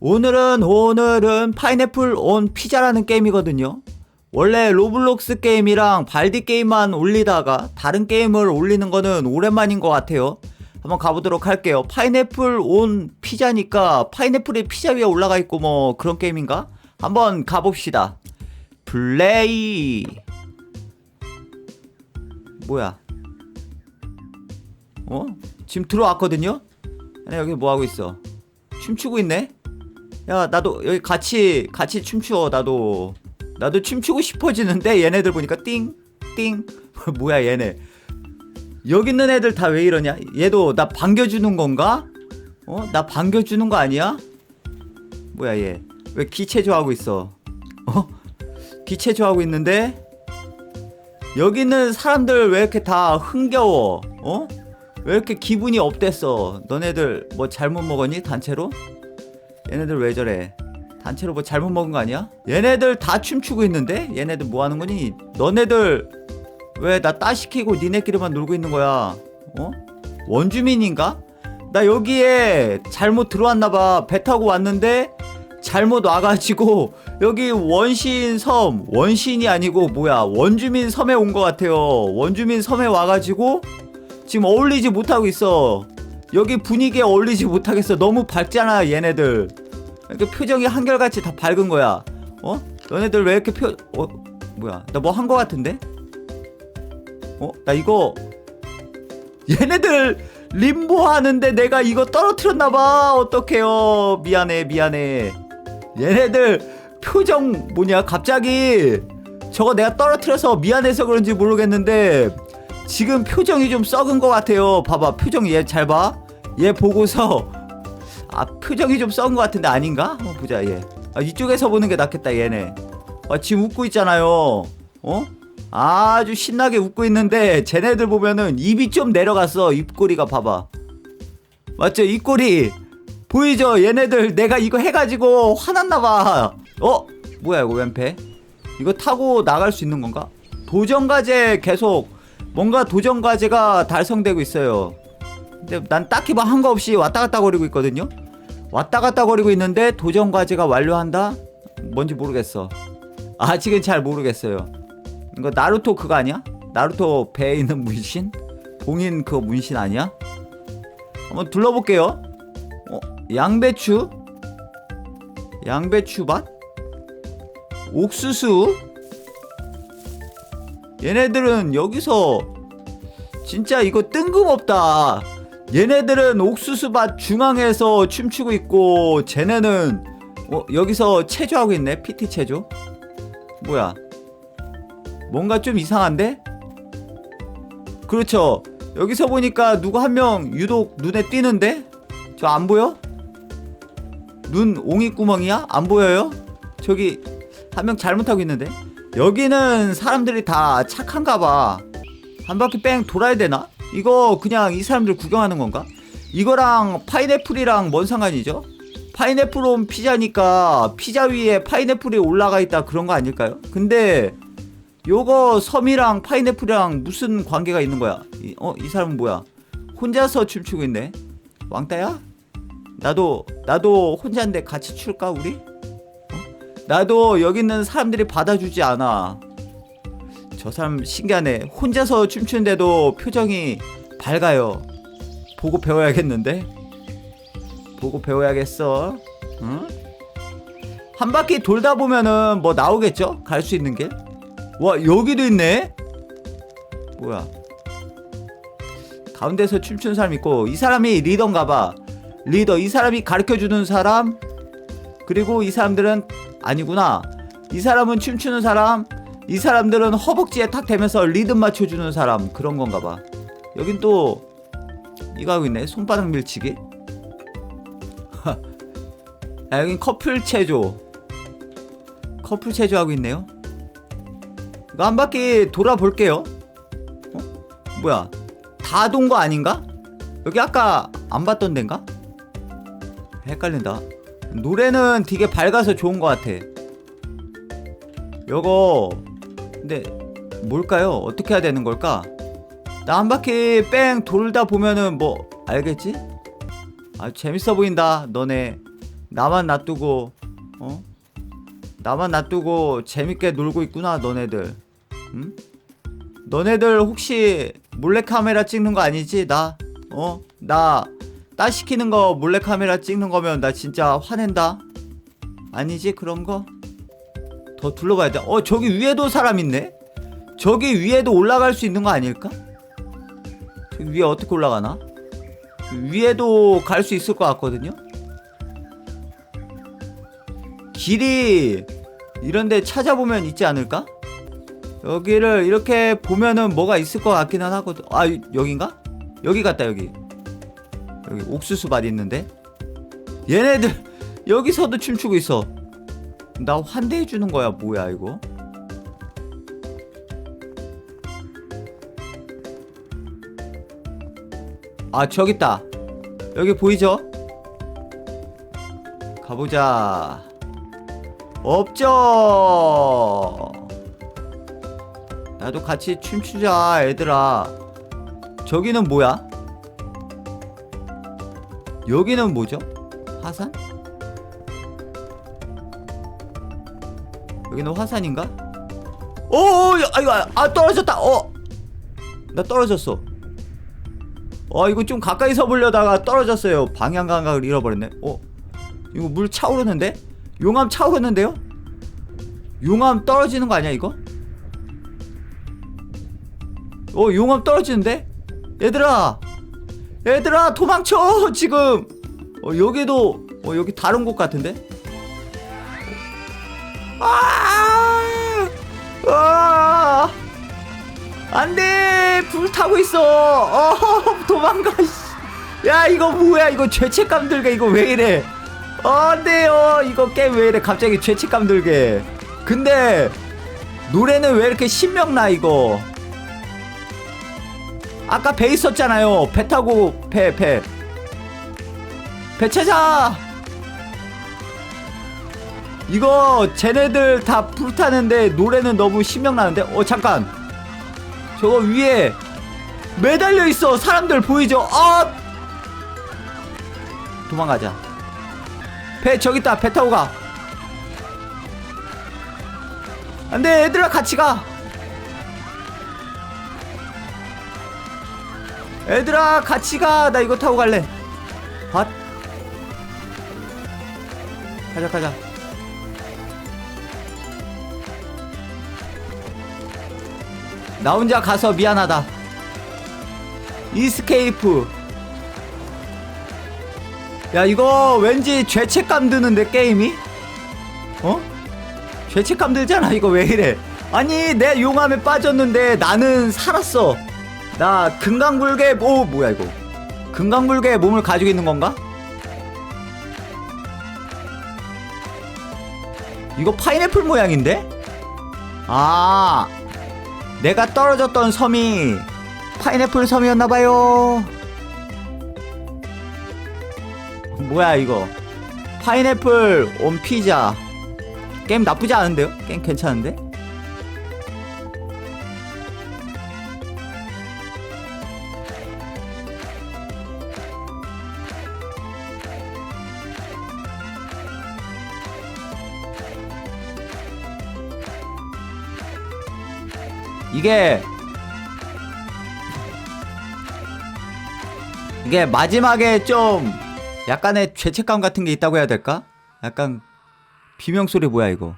오늘은 오늘은 파인애플 온 피자라는 게임이거든요. 원래 로블록스 게임이랑 발디 게임만 올리다가 다른 게임을 올리는 거는 오랜만인 것 같아요. 한번 가보도록 할게요. 파인애플 온 피자니까 파인애플이 피자 위에 올라가 있고 뭐 그런 게임인가? 한번 가봅시다. 플레이. 뭐야? 어? 지금 들어왔거든요? 아니, 여기 뭐 하고 있어? 춤추고 있네? 야, 나도 여기 같이 같이 춤추어. 나도 나도 춤추고 싶어지는데 얘네들 보니까 띵 띵. 뭐야 얘네? 여기 있는 애들 다 왜 이러냐? 얘도 나 반겨주는 건가? 어? 나 반겨주는 거 아니야? 뭐야 얘? 왜 기체조하고 있어? 어? 기체조하고 있는데 여기 있는 사람들 왜 이렇게 다 흥겨워? 어? 왜 이렇게 기분이 업됐어? 너네들 뭐 잘못 먹었니 단체로? 얘네들 왜 저래? 단체로 뭐 잘못 먹은 거 아니야? 얘네들 다 춤추고 있는데? 얘네들 뭐 하는 거니? 너네들 왜 나 따시키고 니네끼리만 놀고 있는 거야? 어? 원주민인가? 나 여기에 잘못 들어왔나 봐. 배 타고 왔는데 잘못 와가지고 여기 원신 섬 원신이 아니고 뭐야 원주민 섬에 온 것 같아요. 원주민 섬에 와가지고 지금 어울리지 못하고 있어. 여기 분위기에 어울리지 못하겠어. 너무 밝잖아 얘네들. 이렇게 표정이 한결같이 다 밝은 거야. 어? 너네들 왜 이렇게 표? 어? 뭐야? 나 뭐 한 거 같은데? 어? 나 이거 얘네들 림보 하는데 내가 이거 떨어뜨렸나 봐. 어떡해요. 미안해, 미안해. 얘네들 표정 뭐냐? 갑자기 저거 내가 떨어뜨려서 미안해서 그런지 모르겠는데 지금 표정이 좀 썩은 것 같아요. 봐봐, 표정 얘 잘 봐. 얘 보고서 아 표정이 좀 썩은 것 같은데 아닌가? 한번 보자 얘. 아, 이쪽에서 보는 게 낫겠다 얘네. 아, 지금 웃고 있잖아요. 어? 아주 신나게 웃고 있는데 쟤네들 보면은 입이 좀 내려갔어. 입꼬리가 봐봐. 맞죠? 입꼬리 보이죠? 얘네들 내가 이거 해가지고 화났나 봐. 어? 뭐야 이거 왼패? 이거 타고 나갈 수 있는 건가? 도전 과제 계속 뭔가 도전 과제가 달성되고 있어요. 근데 난 딱히 뭐 한 거 없이 왔다 갔다 거리고 있거든요. 왔다 갔다 거리고 있는데 도전 과제가 완료한다? 뭔지 모르겠어. 아직은 잘 모르겠어요. 이거 나루토 그거 아니야? 나루토 배에 있는 문신? 봉인 그 문신 아니야? 한번 둘러볼게요. 어, 양배추? 양배추 밭? 옥수수? 얘네들은 여기서 진짜 이거 뜬금없다. 얘네들은 옥수수밭 중앙에서 춤추고 있고 쟤네는 어, 여기서 체조하고 있네. PT 체조. 뭐야? 뭔가 좀 이상한데? 그렇죠. 여기서 보니까 누구 한 명 유독 눈에 띄는데? 저 안 보여? 눈 옹이구멍이야? 안 보여요? 저기 한 명 잘못하고 있는데? 여기는 사람들이 다 착한가 봐. 한 바퀴 뺑 돌아야 되나? 이거 그냥 이 사람들 구경하는 건가? 이거랑 파인애플이랑 뭔 상관이죠? 파인애플 온 피자니까 피자 위에 파인애플이 올라가 있다 그런 거 아닐까요? 근데 요거 섬이랑 파인애플이랑 무슨 관계가 있는 거야? 이, 어, 이 사람은 뭐야? 혼자서 춤추고 있네. 왕따야? 나도 나도 혼자인데 같이 출까 우리? 어? 나도 여기 있는 사람들이 받아주지 않아. 저 사람 신기하네. 혼자서 춤추는데도 표정이 밝아요. 보고 배워야겠는데? 보고 배워야겠어. 응? 한 바퀴 돌다 보면은 뭐 나오겠죠? 갈 수 있는 게? 와 여기도 있네. 뭐야? 가운데서 춤추는 사람 있고 이 사람이 리더인가 봐. 리더 이 사람이 가르쳐 주는 사람 그리고 이 사람들은 아니구나. 이 사람은 춤추는 사람. 이 사람들은 허벅지에 탁 대면서 리듬 맞춰주는 사람 그런 건가 봐. 여긴 또 이거 하고 있네. 손바닥 밀치기. 아, 여긴 커플 체조. 커플 체조 하고 있네요. 이거 한 바퀴 돌아볼게요. 어? 뭐야? 다 돈 거 아닌가? 여기 아까 안 봤던 데인가? 헷갈린다. 노래는 되게 밝아서 좋은 것 같아. 요거 근데 뭘까요? 어떻게 해야 되는 걸까? 나 한 바퀴 뺑 돌다 보면은 뭐 알겠지? 아 재밌어 보인다 너네 나만 놔두고 어? 나만 놔두고 재밌게 놀고 있구나 너네들 응? 너네들 혹시 몰래카메라 찍는 거 아니지? 나 어? 나 따 시키는 거 몰래카메라 찍는 거면 나 진짜 화낸다 아니지 그런 거? 더 둘러봐야 돼. 어 저기 위에도 사람 있네. 저기 위에도 올라갈 수 있는 거 아닐까? 위에 어떻게 올라가나? 위에도 갈 수 있을 것 같거든요. 길이 이런데 찾아보면 있지 않을까? 여기를 이렇게 보면은 뭐가 있을 것 같기는 하거든. 아 여긴가? 여기 같다 여기. 여기 옥수수 밭 있는데. 얘네들 여기서도 춤추고 있어. 나 환대해 주는 거야 뭐야 이거? 아 저기 있다. 여기 보이죠? 가보자. 없죠. 나도 같이 춤추자 얘들아. 저기는 뭐야? 여기는 뭐죠? 화산? 여기는 화산인가? 오, 야, 아이고, 아 떨어졌다. 어, 나 떨어졌어. 어, 이거 좀 가까이서 보려다가 떨어졌어요. 방향 감각을 잃어버렸네. 어, 이거 물 차오르는데? 용암 차오르는데요? 용암 떨어지는 거 아니야 이거? 어, 용암 떨어지는데? 얘들아, 얘들아 도망쳐 지금. 어, 여기도 어, 여기 다른 곳 같은데? 아! 안 돼! 불 타고 있어! 어, 도망가, 씨. 야, 이거 뭐야? 이거 죄책감 들게, 이거 왜 이래? 어, 안 돼요! 이거 게임 왜 이래? 갑자기 죄책감 들게. 근데, 노래는 왜 이렇게 신명나, 이거? 아까 배 있었잖아요. 배 타고, 배, 배. 배 찾아! 이거 쟤네들 다 불타는데 노래는 너무 신명나는데 어 잠깐 저거 위에 매달려 있어. 사람들 보이죠? 아 도망가자. 배 저기 있다. 배 타고 가. 안돼. 얘들아 같이 가. 얘들아 같이 가나 이거 타고 갈래. 밭. 가자 가자 나 혼자 가서 미안하다. 이스케이프. 야, 이거 왠지 죄책감 드는데, 게임이? 어? 죄책감 들잖아, 이거 왜 이래? 아니, 내 용암에 빠졌는데 나는 살았어. 나 금강불개, 오, 뭐야, 이거. 금강불개의 몸을 가지고 있는 건가? 이거 파인애플 모양인데? 아, 내가 떨어졌던 섬이 파인애플 섬이었나봐요. 뭐야 이거? 파인애플 온 피자. 게임 나쁘지 않은데요? 게임 괜찮은데? 이게 이게 마지막에 좀 약간의 죄책감 같은 게 있다고 해야 될까? 약간 비명 소리 뭐야 이거?